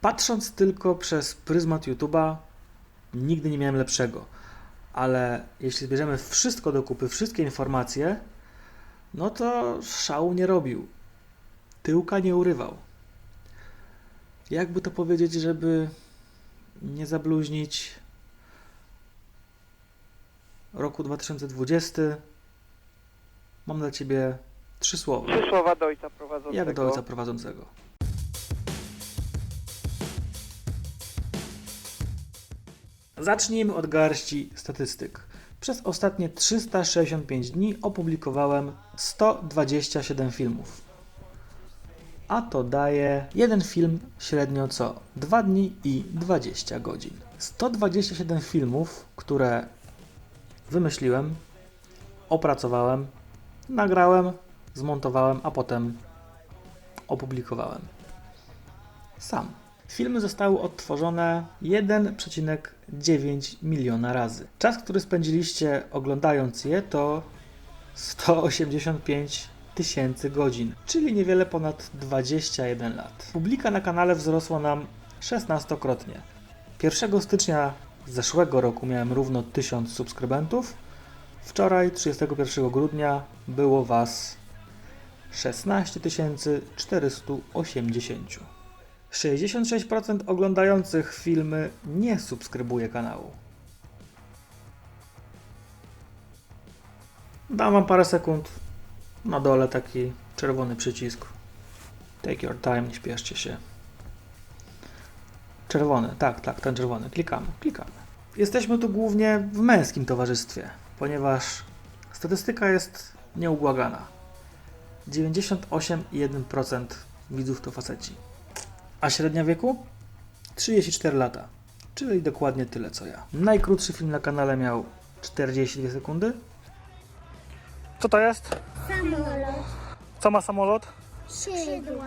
Patrząc tylko przez pryzmat YouTube'a, nigdy nie miałem lepszego. Ale jeśli zbierzemy wszystko do kupy, wszystkie informacje, no to szału nie robił. Tyłka nie urywał. Jakby to powiedzieć, żeby nie zabluźnić roku 2020, mam dla Ciebie trzy słowa. Trzy słowa do ojca prowadzącego. Jak do ojca prowadzącego. Zacznijmy od garści statystyk. Przez ostatnie 365 dni opublikowałem 127 filmów. A to daje jeden film średnio co 2 dni i 20 godzin. 127 filmów, które wymyśliłem, opracowałem, nagrałem, zmontowałem, a potem opublikowałem. Sam. Filmy zostały odtworzone 1,9 miliona razy. Czas, który spędziliście oglądając je, to 185 tysięcy godzin, czyli niewiele ponad 21 lat. Publika na kanale wzrosła nam 16-krotnie. 1 stycznia zeszłego roku miałem równo 1000 subskrybentów. Wczoraj, 31 grudnia, było Was 16 480. 66% oglądających filmy nie subskrybuje kanału. Dam Wam parę sekund. Na dole taki czerwony przycisk. Take your time, nie śpieszcie się. Czerwony, tak, tak, ten czerwony. Klikamy, klikamy. Jesteśmy tu głównie w męskim towarzystwie, ponieważ statystyka jest nieubłagana. 98,1% widzów to faceci. A średnia wieku? 34 lata, czyli dokładnie tyle co ja. Najkrótszy film na kanale miał 42 sekundy. Co to jest? Samolot, Co ma samolot? skrzydła,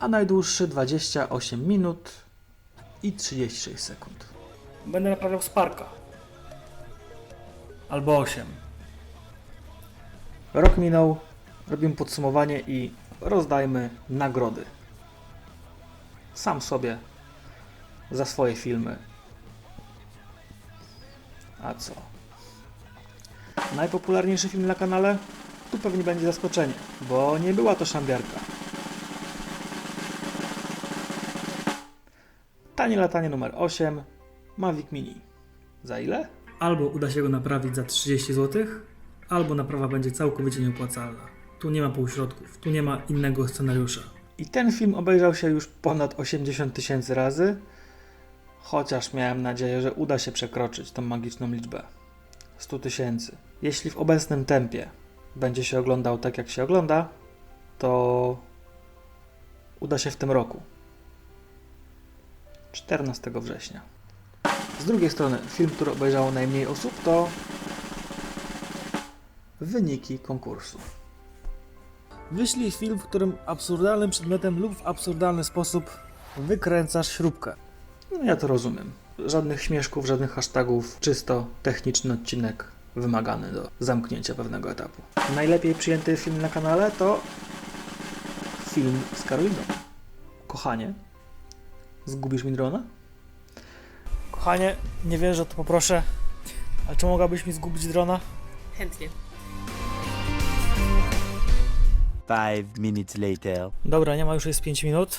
A najdłuższy 28 minut i 36 sekund. Będę naprawiał Sparka. Albo 8. Rok minął, robimy podsumowanie i rozdajmy nagrody. Sam sobie za swoje filmy. A co? Najpopularniejszy film na kanale? Tu pewnie będzie zaskoczenie, bo nie była to szambiarka. Tanie latanie numer 8, Mavic Mini. Za ile? Albo uda się go naprawić za 30 zł, albo naprawa będzie całkowicie nieopłacalna. Tu nie ma półśrodków, tu nie ma innego scenariusza. I ten film obejrzał się już ponad 80 tysięcy razy, chociaż miałem nadzieję, że uda się przekroczyć tą magiczną liczbę 100 tysięcy. Jeśli w obecnym tempie będzie się oglądał tak, jak się ogląda, to uda się w tym roku. 14 września. Z drugiej strony, film, który obejrzało najmniej osób, to wyniki konkursu. Wyślij film, w którym absurdalnym przedmiotem lub w absurdalny sposób wykręcasz śrubkę. No ja to rozumiem. Żadnych śmieszków, żadnych hashtagów, czysto techniczny odcinek wymagany do zamknięcia pewnego etapu. Najlepiej przyjęty film na kanale to film z Karoliną. Kochanie, Zgubisz mi drona? Kochanie, nie wierzę, to poproszę. A czy mogłabyś mi zgubić drona? Chętnie. Five minutes later. Dobra, nie ma już jest 5 minut.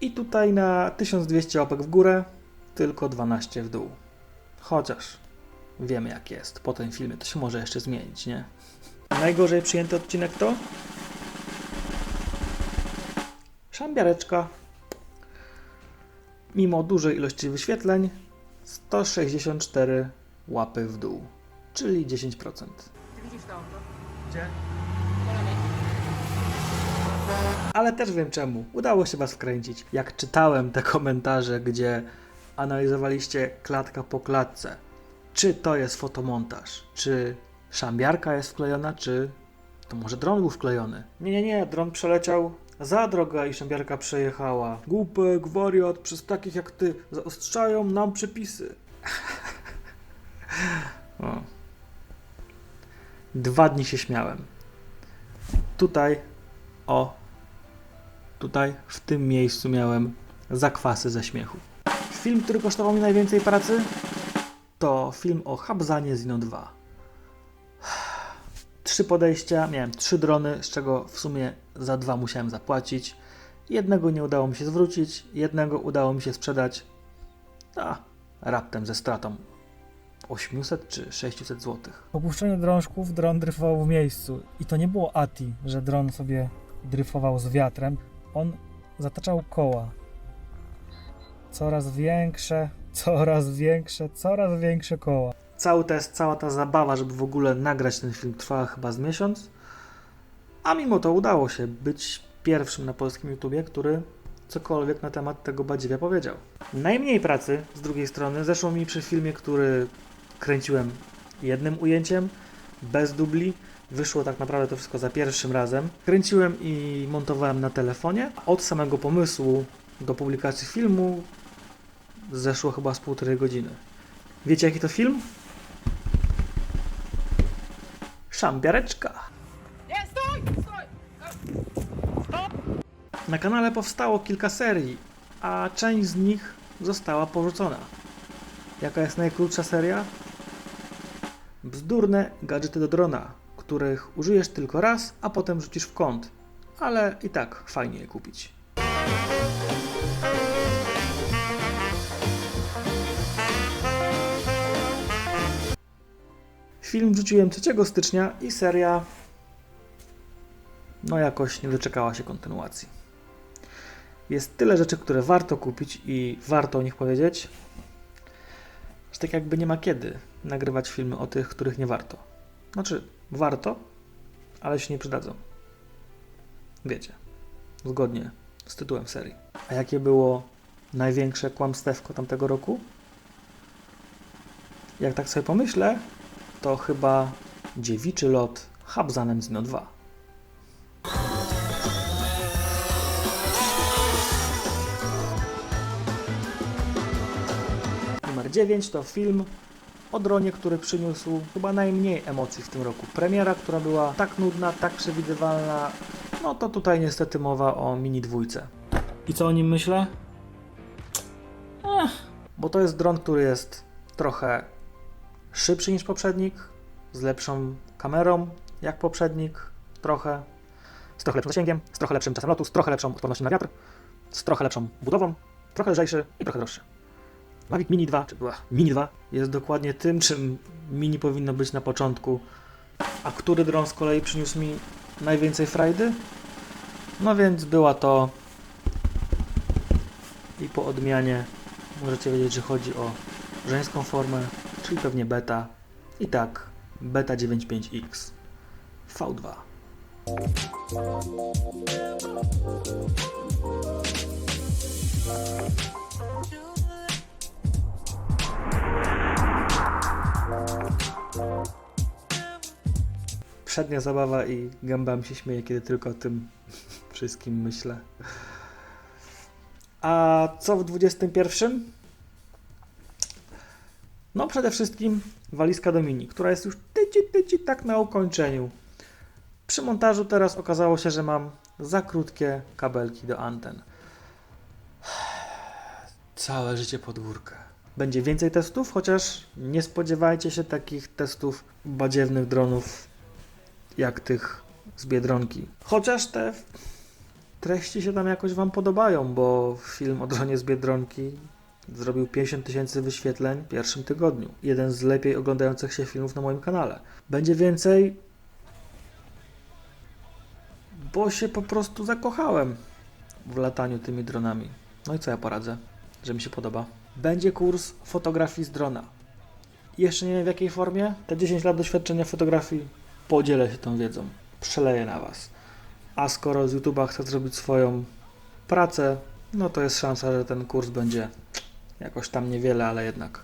I tutaj na 1200 łapek w górę, tylko 12 w dół. Chociaż wiemy jak jest. Po tym filmie to się może jeszcze zmienić, nie? Najgorzej przyjęty odcinek to? Szambiareczka. Mimo dużej ilości wyświetleń, 164 łapy w dół, czyli 10%. Widzisz to? Gdzie? Ale też wiem czemu. Udało się Was wkręcić. Jak czytałem te komentarze, gdzie analizowaliście klatka po klatce, czy to jest fotomontaż, czy szambiarka jest wklejona, czy to może dron był wklejony. Nie, nie, nie, dron przeleciał za droga i szambiarka przejechała. Głupek, wariat, przez takich jak ty zaostrzają nam przepisy. Dwa dni się śmiałem. Tutaj, o, tutaj, w tym miejscu miałem zakwasy ze śmiechu. Film, który kosztował mi najwięcej pracy, to film o Habzanie Zino 2. Trzy podejścia, miałem trzy drony, z czego w sumie za dwa musiałem zapłacić. Jednego nie udało mi się zwrócić, jednego udało mi się sprzedać. A, raptem ze stratą 800 czy 600 zł. Po puszczeniu drążków dron dryfował w miejscu. I to nie było ATI, że dron sobie dryfował z wiatrem. On zataczał koła. Coraz większe, coraz większe, coraz większe koła. Cały test, cała ta zabawa, żeby w ogóle nagrać ten film, trwała chyba z miesiąc. A mimo to udało się być pierwszym na polskim YouTubie, który cokolwiek na temat tego badziewia powiedział. Najmniej pracy, z drugiej strony, zeszło mi przy filmie, który kręciłem jednym ujęciem, bez dubli. Wyszło tak naprawdę to wszystko za pierwszym razem. Kręciłem i montowałem na telefonie. Od samego pomysłu do publikacji filmu zeszło chyba z półtorej godziny. Wiecie jaki to film? Szambiareczka. Na kanale powstało kilka serii, a część z nich została porzucona. Jaka jest najkrótsza seria? Bzdurne gadżety do drona, których użyjesz tylko raz, a potem rzucisz w kąt. Ale i tak fajnie je kupić. Film wrzuciłem 3 stycznia i seria no jakoś nie doczekała się kontynuacji. Jest tyle rzeczy, które warto kupić i warto o nich powiedzieć, że tak jakby nie ma kiedy nagrywać filmy o tych, których nie warto. Znaczy, warto, ale się nie przydadzą. Wiecie, zgodnie z tytułem serii. A jakie było największe kłamstewko tamtego roku? Jak tak sobie pomyślę, to chyba dziewiczy lot Habzanem Zino 2. Numer 9 to film o dronie, który przyniósł chyba najmniej emocji w tym roku. Premiera, która była tak nudna, tak przewidywalna, no to tutaj niestety mowa o mini dwójce. I co o nim myślę? Ech, bo to jest dron, który jest trochę szybszy niż poprzednik, z lepszą kamerą jak poprzednik, trochę, z trochę lepszym zasięgiem, z trochę lepszym czasem lotu, z trochę lepszą odpornością na wiatr, z trochę lepszą budową, trochę lżejszy i trochę droższy. Mavic Mini 2, czy była Mini 2, jest dokładnie tym, czym Mini powinno być na początku. A który dron z kolei przyniósł mi najwięcej frajdy? No więc była to i po odmianie możecie wiedzieć, że chodzi o żeńską formę, czyli pewnie beta. I tak, beta 95X V2. Przednia zabawa i gęba mi się śmieje, kiedy tylko o tym wszystkim myślę. A co w 21? No przede wszystkim walizka do mini, która jest już tyci, tyci tak na ukończeniu. Przy montażu teraz okazało się, że mam za krótkie kabelki do anten. Całe życie podwórkę. Będzie więcej testów, chociaż nie spodziewajcie się takich testów badziewnych dronów jak tych z Biedronki. Chociaż te treści się tam jakoś Wam podobają, bo film o dronie z Biedronki zrobił 50 tysięcy wyświetleń w pierwszym tygodniu. Jeden z lepiej oglądających się filmów na moim kanale. Będzie więcej, bo się po prostu zakochałem w lataniu tymi dronami. No i co ja poradzę, że mi się podoba. Będzie kurs fotografii z drona. Jeszcze nie wiem w jakiej formie. Te 10 lat doświadczenia fotografii podzielę się tą wiedzą. Przeleję na Was. A skoro z YouTube'a chcę zrobić swoją pracę, no to jest szansa, że ten kurs będzie jakoś tam niewiele, ale jednak,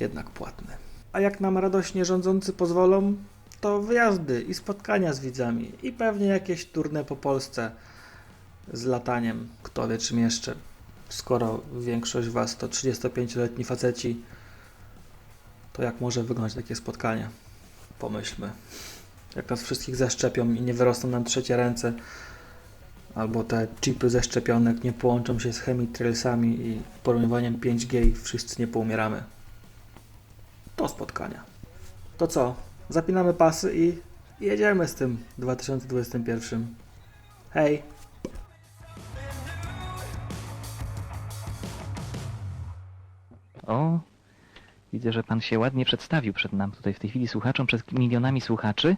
jednak płatny. A jak nam radośnie rządzący pozwolą, to wyjazdy i spotkania z widzami i pewnie jakieś turne po Polsce z lataniem. Kto wie czym jeszcze, skoro większość Was to 35-letni faceci, to jak może wyglądać takie spotkanie? Pomyślmy. Jak nas wszystkich zaszczepią i nie wyrosną nam trzecie ręce, albo te chipy ze szczepionek nie połączą się z chemitrailsami i porównywaniem 5G i wszyscy nie poumieramy. Do spotkania. To co? Zapinamy pasy i jedziemy z tym 2021. Hej! O, widzę, że pan się ładnie przedstawił przed nam tutaj w tej chwili słuchaczom, przed milionami słuchaczy.